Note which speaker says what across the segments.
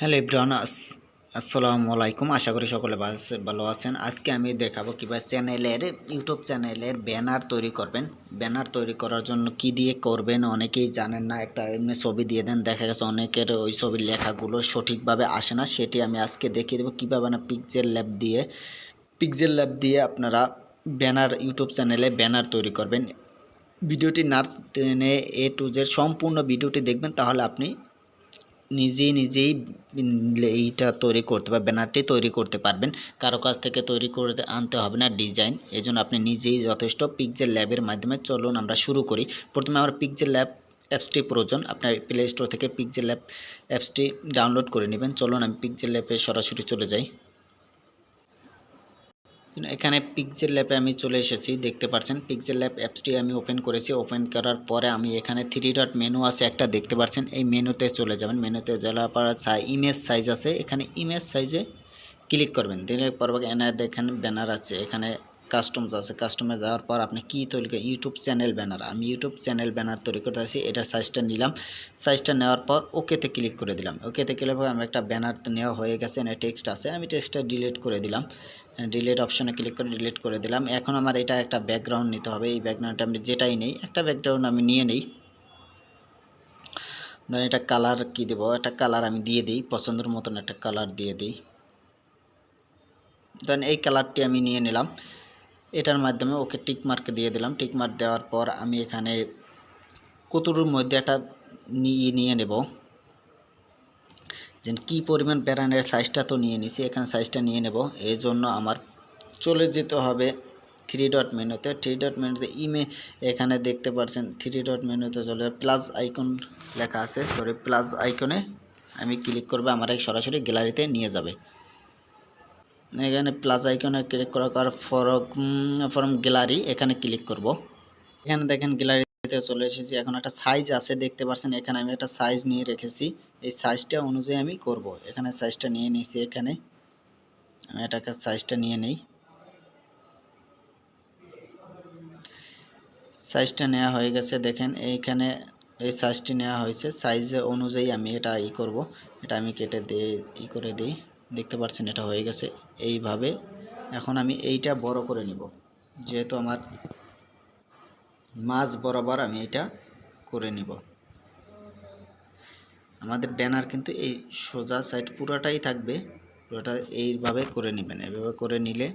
Speaker 1: Hello ইব্রাহন আসসালামু আলাইকুম। আশা করি সকলে ভালো- ভালো আছেন। আজকে আমি দেখাবো কীভাবে চ্যানেলের, ইউটিউব চ্যানেলের ব্যানার তৈরি করবেন। ব্যানার তৈরি করার জন্য কি দিয়ে করবেন অনেকেই জানেন না। একটা এমনি ছবি দিয়ে দেন, দেখা গেছে অনেকের ওই ছবির লেখাগুলো সঠিকভাবে আসে না। সেটি আমি আজকে দেখিয়ে দেবো কীভাবে না পিকজেল ল্যাব দিয়ে, পিকজেল ল্যাব দিয়ে আপনারা ব্যানার, ইউটিউব চ্যানেলে ব্যানার তৈরি করবেন। ভিডিওটি না টেনে এ টু জেড সম্পূর্ণ ভিডিওটি দেখবেন, তাহলে আপনি নিজেই নিজেই এইটা তৈরি করতে বা ব্যানারটি তৈরি করতে পারবেন। কারও কাছ থেকে তৈরি করে আনতে হবে না ডিজাইন। এই জন্য আপনি নিজেই যথেষ্ট পিকজেল ল্যাবের মাধ্যমে চলুন আমরা শুরু করি। প্রথমে আমার পিকজেল ল্যাব অ্যাপসটি প্রয়োজন। আপনার প্লে স্টোর থেকে পিকজেল ল্যাব অ্যাপসটি ডাউনলোড করে নেবেন। চলুন আমি পিকজেল ল্যাবে সরাসরি চলে যাই। এখানে পিকজেল ল্যাপে আমি চলে এসেছি, দেখতে পাচ্ছেন পিকজেল ল্যাপ অ্যাপসটি আমি ওপেন করেছি। ওপেন করার পরে আমি এখানে থ্রি ডট মেনু আছে, একটা দেখতে পাচ্ছেন এই মেনুতে চলে যাবেন। মেনুতে যাওয়ার পর ইমেজ সাইজ আছে। এখানে ইমেজ সাইজে ক্লিক করবেন। দিনের পর এখানে ব্যানার আছে। এখানে কাস্টমস আছে কাস্টমার যাওয়ার পর আপনি কী তৈরি করেন? ইউটিউব চ্যানেল ব্যানার আমি ইউটিউব চ্যানেল ব্যানার তৈরি করতে আসি এটার সাইজটা নিলাম সাইজটা নেওয়ার পর ওকেতে ক্লিক করে দিলাম। ওকেতে ক্লিক করে আমি একটা ব্যানার নেওয়া হয়ে গেছে এনে টেক্সট আছে, আমি টেক্সটটা ডিলিট করে দিলাম। ডিলিট অপশনে ক্লিক করে ডিলিট করে দিলাম। এখন আমার এটা একটা ব্যাকগ্রাউন্ড নিতে হবে, এই ব্যাকগ্রাউন্ডটা আমি যেটাই নেই, একটা ব্যাকগ্রাউন্ড আমি নিয়ে নেই। ধরেন এটা কালার কি দেবো? একটা কালার আমি দিয়ে দিই, পছন্দের মতন একটা কালার দিয়ে দিই। ধরেন এই কালারটি আমি নিয়ে নিলাম। এটার মাধ্যমে ওকে টিক মার্ক দিয়ে দিলাম। টিক মার্ক দেওয়ার পর আমি এখানে কতটুর মধ্যে একটা নিয়ে নিয়ে নেব। যে কী পরিমাণ প্যারানের সাইজটা তো নিয়ে নিছি, এখানে সাইজটা নিয়ে নেব। এই জন্য আমার চলে যেতে হবে থ্রি ডট মেনুতে থ্রি ডট মেনুতে ইমে এখানে দেখতে পাচ্ছেন থ্রি ডট মেনুতে চলে প্লাস আইকন লেখা আছে। সরি প্লাস আইকনে আমি ক্লিক করবে, আমার এই সরাসরি গ্যালারিতে নিয়ে যাবে। এখানে প্লাস আইকনে ক্লিক করার পর ফরম গ্যালারি এখানে ক্লিক করব। এখানে দেখেন গ্যালারিতে চলে এসেছি। এখন একটা সাইজ আছে, দেখতে পাচ্ছেন? এখানে আমি একটা সাইজ নিয়ে রেখেছি। এই সাইজটা অনুযায়ী আমি করব। এখানে সাইজটা নিয়ে নিয়েছি এখানে। আমি এটাকে সাইজটা নিয়ে নেই। সাইজটা নেওয়া হয়ে গেছে। দেখেন, এইখানে এই সাইজটি নেওয়া হয়েছে। সাইজ অনুযায়ী আমি এটা ই করব। এটা আমি কেটে দিয়ে, ই করে দিই। দেখতে পাচ্ছেন এটা হয়ে গেছে। এইভাবে এখন আমি এইটা বড় করে নিব। যেহেতু আমার মাছ বরাবর আমি এটা করে নিব। আমাদের ব্যানার কিন্তু এই সোজা সাইড পুরোটাই থাকবে। পুরোটা এইভাবে করে নেবেন। এভাবে করে নিলে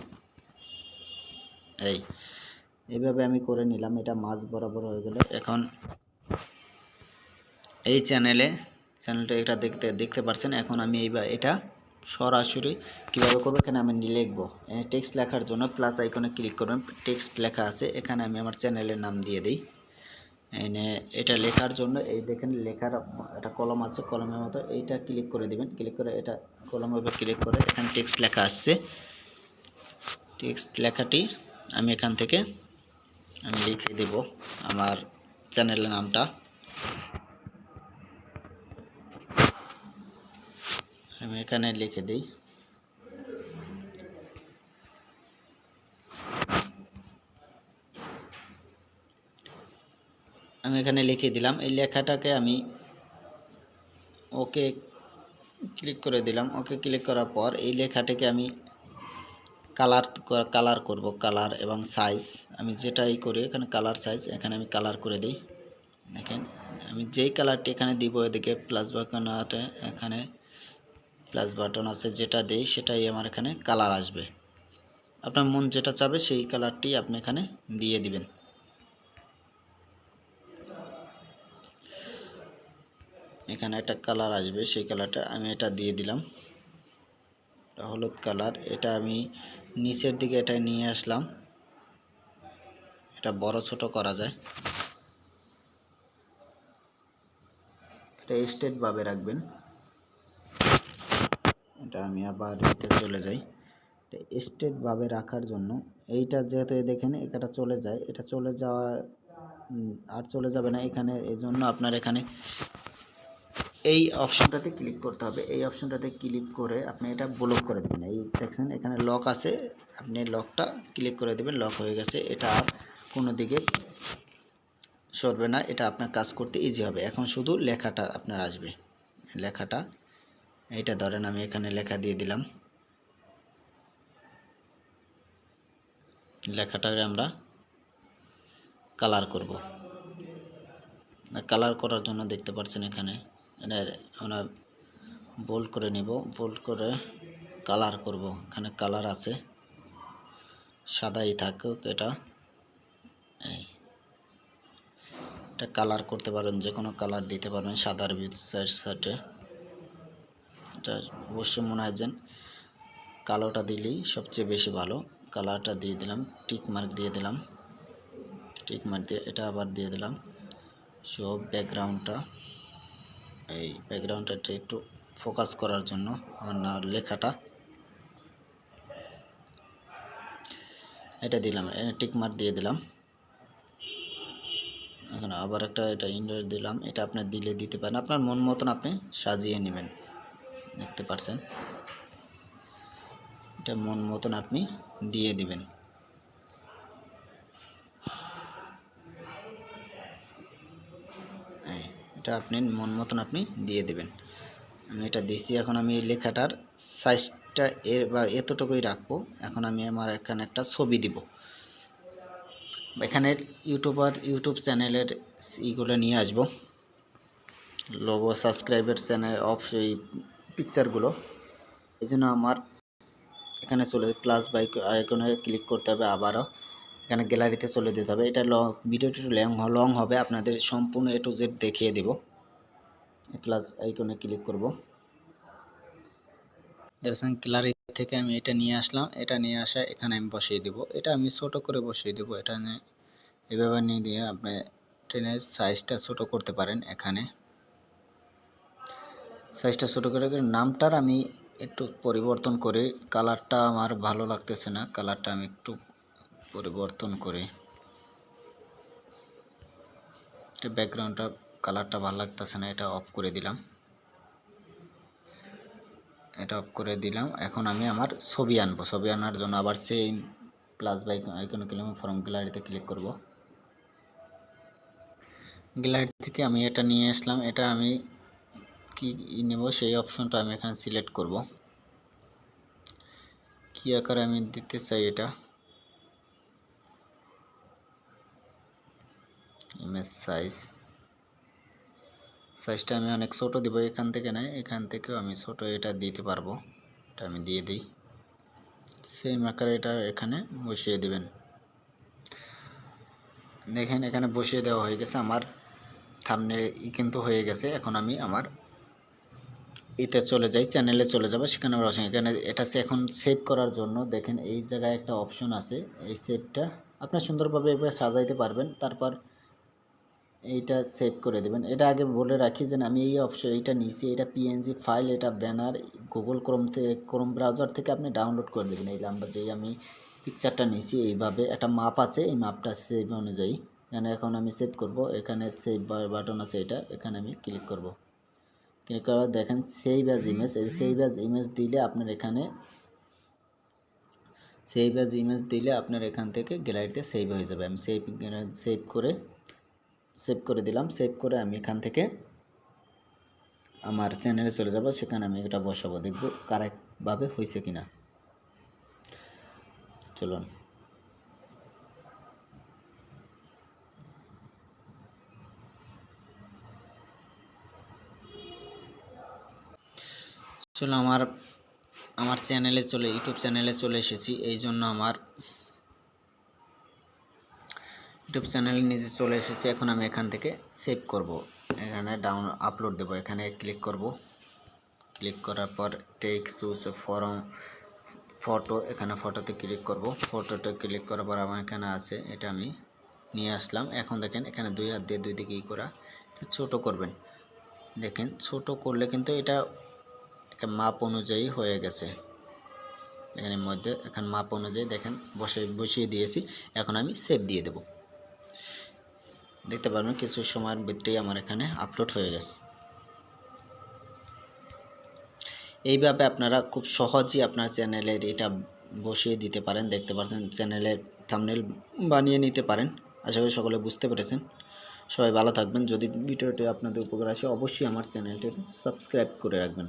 Speaker 1: এই, এইভাবে আমি করে নিলাম। এটা মাছ বরাবর হয়ে গেলে এখন এই চ্যানেলে চ্যানেলটা এটা দেখতে দেখতে পাচ্ছেন এখন আমি এইবার এটা সরাসরি কীভাবে করব? এখানে আমি লিখব। টেক্সট লেখার জন্য প্লাস আইকনে ক্লিক করবেন। টেক্সট লেখা আছে। এখানে আমি আমার চ্যানেলের নাম দিয়ে দিই। এনে এটা লেখার জন্য এই দেখেন লেখার একটা কলম আছে, কলমের মতো। এইটা ক্লিক করে দিবেন। ক্লিক করে এটা কলমের উপর ক্লিক করে এখানে টেক্সট লেখা আসছে। টেক্সট লেখাটি আমি এখান থেকে আমি লিখে দেব আমার চ্যানেলের নামটা। আমি এখানে লিখে দিই। আমি এখানে লিখে দিলাম, এই লেখাটাকে আমি ওকে ক্লিক করে দিলাম। ওকে ক্লিক করার পর এই লেখাটাকে আমি কালার কালার করব, কালার এবং সাইজ। আমি যেটাই করি এখানে কালার, সাইজ, এখানে আমি কালার করে দিই। দেখেন, আমি যেই কালারটি এখানে দিব, এদিকে প্লাস বাটন এখানে প্লাস বাটন আছে যেটা দিই, সেটাই আমার এখানে কালার আসবে। আপনার মন যেটা চাবে সেই কালারটি আপনি এখানে দিয়ে দিবেন। এখানে একটা কালার আসবে, সেই কালারটা আমি এটা দিয়ে দিলাম। হলুদ কালার এটা আমি নিচের দিকে এটা নিয়ে আসলাম। এটা বড় ছোট করা যায়। এটা স্টেটভাবে রাখবেন। এটা আমি আবার এতে চলে যাই। স্টেটভাবে রাখার জন্য। এইটা যেহেতু দেখেন এটা চলে যায়। এটা চলে যাওয়া আর চলে যাবে না এখানে। এই জন্য আপনার এখানে এই অপশনটাতে ক্লিক করতে হবে। এই অপশনটাতে ক্লিক করে আপনি এটা ব্লক করে দেবেন। এই দেখছেন এখানে লক আছে। আপনি লকটা ক্লিক করে দেবেন। লক হয়ে গেছে। এটা আর কোনো দিকে সরবে না। এটা আপনার কাজ করতে ইজি হবে। এখন শুধু লেখাটা আপনার আসবে। লেখাটা এইটা ধরেন আমি এখানে লেখা দিয়ে দিলাম। লেখাটাকে আমরা কালার করব। কালার করার জন্য দেখতে পাচ্ছেন এখানে এটা আমরা বোল্ড করে নিব। বোল্ড করে কালার করব। এখানে কালার আছে। সাদাই থাকুক এটা। এই। এটা কালার করতে পারবেন যে কোনো কালার দিতে পারবেন, সাদার সাইড সাইডে। এটা অবশ্যই মনে হয় কালোটা দিলেই সবচেয়ে বেশি ভালো। কালারটা দিয়ে দিলাম, টিক মার্ক দিয়ে দিলাম। টিক মার্ক দিয়ে, এটা আবার দিয়ে দিলাম। সব ব্যাকগ্রাউন্ডটা, এই ব্যাকগ্রাউন্ডটা একটু ফোকাস করার জন্য আমার লেখাটা। এটা দিলাম টিক মার্ক দিয়ে দিলাম। এখন আবার একটা এটা ইন্ডোর দিলাম, এটা আপনার দিলে দিতে পারেন। আপনার মন মতন আপনি সাজিয়ে নেবেন। দেখতে পারছেন। এটা মন মতন আপনি দিয়ে দিবেন। এই, এটা আপনি মন মতন আপনি দিয়ে দিবেন। আমি এটা দিচ্ছি এখন আমি এই লেখাটার সাইজটা এর বা এতটুকুই রাখব। এখন আমি আমার এখানে একটা ছবি দিব। এখানে ইউটিউবার ইউটিউব চ্যানেলের ইগুলো নিয়ে আসব। লোগো সাবস্ক্রাইবের চ্যানেল এই পিকচারগুলো এই জন্য আমার এখানে চলে প্লাস বাইক আইকনে ক্লিক করতে হবে আবারও। এখানে গ্যালারিতে চলে যেতে হবে। এটা লং ভিডিওটি লং লং হবে। আপনাদের সম্পূর্ণ এ টু জেড দেখিয়ে দেব। প্লাস আইকনে ক্লিক করব। দেখছেন গ্যালারি থেকে আমি এটা নিয়ে আসলাম। এটা নিয়ে আসা, এখানে আমি বসিয়ে দেব। এটা আমি ছোট করে বসিয়ে দেব। এটা এভাবে নিয়ে দিয়ে আপনি ট্রেনের সাইজটা ছোট করতে পারেন এখানে। সাইজটা ছোটো করে নামটার আমি একটু পরিবর্তন করে। কালারটা আমার ভালো লাগতেছে না, কালারটা আমি একটু পরিবর্তন করে। ব্যাকগ্রাউন্ডটা কালারটা ভালো লাগতেছে না, এটা অফ করে দিলাম। এটা অফ করে দিলাম। এখন আমি আমার ছবি আনব। ছবি আনার জন্য আবার সেই প্লাস বাইক আইকনে ক্লিক ফর্ম গ্যালারিতে ক্লিক করব। গ্যালারি থেকে আমি এটা নিয়ে আসলাম। এটা আমি কি নেব সেই অপশনটা আমি এখানে সিলেক্ট করব। কি আকারে আমি দিতে চাই এটা? ইমেজ সাইজ সাইজটা আমি অনেক ছোটো দিব এখান থেকে নয় এখান থেকেও আমি ছোট এটা দিতে পারব। এটা আমি দিয়ে দিই। সেম আকারে এটা এখানে বসিয়ে দিবেন। দেখেন এখানে বসিয়ে দেওয়া হয়ে গেছে আমার। থামনে কিন্তু হয়ে গেছে। এখন আমি আমার এতে চলে যাই, চ্যানেলে চলে যাব, সেখানে আমরা এখানে এটা এখন সেভ করার জন্য। দেখেন এই জায়গায় একটা অপশন আছে, এই সেভটা আপনার সুন্দরভাবে এবার সাজাইতে পারবেন, তারপর এইটা সেভ করে দেবেন। এটা আগে বলে রাখি যে আমি এই অপশন এইটা নিয়েছি, এটা পিএনজি ফাইল এটা ব্যানার গুগল ক্রোম থেকে ক্রোম ব্রাউজার থেকে আপনি ডাউনলোড করে দেবেন। এই নাম্বার যেই আমি পিকচারটা নিয়েছি, এইভাবে একটা মাপ আছে, এই মাপটা সেভ অনুযায়ী। এখানে এখন আমি সেভ করব, এখানে সেভ বাটন আছে এটা, এখানে আমি ক্লিক করব। ক্লিক করার দেখেন সেভ অ্যাজ ইমেজ এই সেভ অ্যাজ ইমেজ দিলে আপনার এখানে সেভ অ্যাজ ইমেজ দিলে আপনার এখান থেকে গ্যালারিতে সেভ হয়ে যাবে। আমি সেভ সেভ করে সেভ করে দিলাম। সেভ করে আমি এখান থেকে আমার চ্যানেলে চলে যাব। সেখানে আমি এটা বসাবো। দেখব কারেক্টভাবে হয়েছে কিনা। চলুন। চলো আমার আমার চ্যানেলে চলে ইউটিউব চ্যানেলে চলে এসেছি। এই জন্য আমার ইউটিউব চ্যানেলে নিজে চলে এসেছি। এখন আমি এখান থেকে সেভ করব। এখানে ডাউন আপলোড দেব। এখানে ক্লিক করব। ক্লিক করার পর টেক সুস ফরম ফটো এখানে ফটোতে ক্লিক করব। ফটোতে ক্লিক করার পর আমার এখানে আছে। এটা আমি নিয়ে আসলাম। এখন দেখেন, এখানে দুই হাত দিয়ে দুই দিকে ই করা। ছোট করবেন। দেখেন, ছোট করলে কিন্তু এটা একটা মাপ অনুযায়ী হয়ে গেছে। এখানের মধ্যে, এখন মাপ অনুযায়ী দেখেন, বসে, বসিয়ে দিয়েছি। এখন আমি সেভ দিয়ে দেব। দেখতে পারবেন কিছু সময়ের ভিতরেই আমার এখানে আপলোড হয়ে গেছে। এইভাবে আপনারা খুব সহজেই আপনার চ্যানেলের এটা বসিয়ে দিতে পারেন। দেখতে পাচ্ছেন চ্যানেলের থামনেল বানিয়ে নিতে পারেন। আশা করি সকলে বুঝতে পেরেছেন। সবাই ভালো থাকবেন। যদি ভিডিওটি আপনাদের উপকার আসে, অবশ্যই আমার চ্যানেলটি সাবস্ক্রাইব করে রাখবেন।